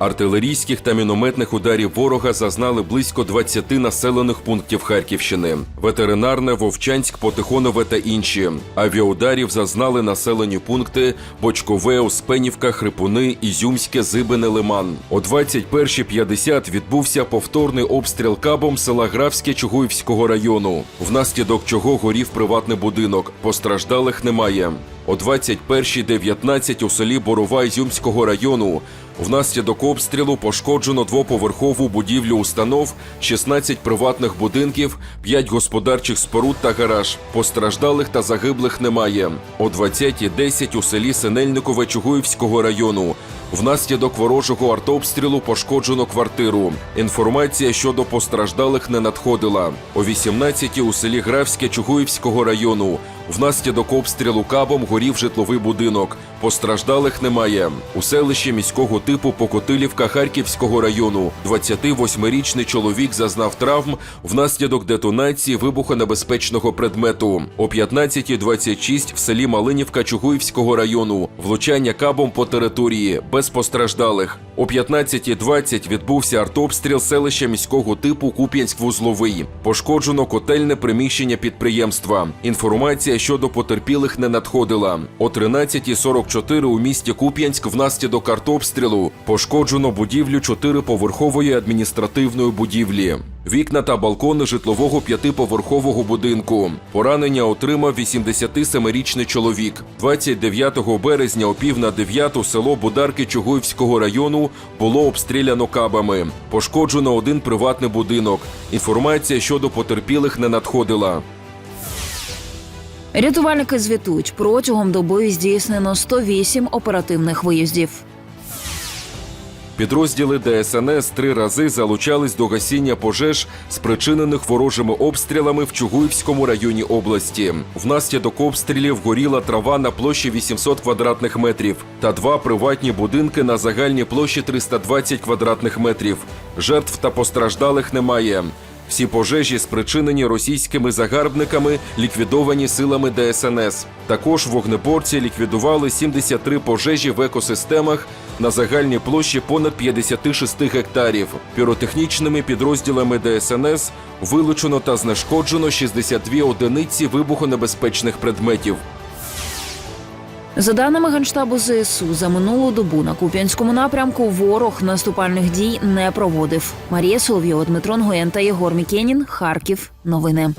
Артилерійських та мінометних ударів ворога зазнали близько 20 населених пунктів Харківщини: ветеринарне, Вовчанськ, Потихонове та інші. Авіаударів зазнали населені пункти Бочкове, Успенівка, Хрипуни, Ізюмське, Зибине, Лиман. О 21.50 відбувся повторний обстріл кабом села Графське Чугуївського району, внаслідок чого горів приватний будинок. Постраждалих немає. О 21.19 у селі Борова Ізюмського району внаслідок обстрілу пошкоджено двоповерхову будівлю установ, 16 приватних будинків, 5 господарчих споруд та гараж. Постраждалих та загиблих немає. О 20.10 у селі Синельникове Чугуївського району внаслідок ворожого артобстрілу пошкоджено квартиру. Інформація щодо постраждалих не надходила. О 18.00 у селі Графське Чугуївського району внаслідок обстрілу кабом горів житловий будинок. Постраждалих немає. У селищі міського типу Покотилівка Харківського району 28-річний чоловік зазнав травм внаслідок детонації вибухонебезпечного предмету. О 15.26 в селі Малинівка Чугуївського району влучання кабом по території без постраждалих. О 15.20 відбувся артобстріл селища міського типу Куп'янськ-Вузловий. Пошкоджено котельне приміщення підприємства. Інформація щодо потерпілих не надходила. О 13.44 у місті Куп'янськ внаслідок артобстрілу пошкоджено будівлю чотириповерхової адміністративної будівлі. Вікна та балкони житлового п'ятиповерхового будинку. Поранення отримав 87-річний чоловік. 29 березня о пів на дев'яту село Бударки Чугуївського району було обстріляно кабами. Пошкоджено один приватний будинок. Інформація щодо потерпілих не надходила. Рятувальники звітують протягом доби здійснено 108 оперативних виїздів. Підрозділи ДСНС три рази залучались до гасіння пожеж, спричинених ворожими обстрілами в Чугуївському районі області. Внаслідок обстрілів горіла трава на площі 800 квадратних метрів та два приватні будинки на загальній площі 320 квадратних метрів. Жертв та постраждалих немає. Всі пожежі спричинені російськими загарбниками, ліквідовані силами ДСНС. Також вогнеборці ліквідували 73 пожежі в екосистемах на загальній площі понад 56 гектарів. Піротехнічними підрозділами ДСНС вилучено та знешкоджено 62 одиниці вибухонебезпечних предметів. За даними Генштабу ЗСУ, за минулу добу на Куп'янському напрямку ворог наступальних дій не проводив. Марія Соловйова, Дмитро Нгоєн та Єгор Мікенін. Харків. Новини.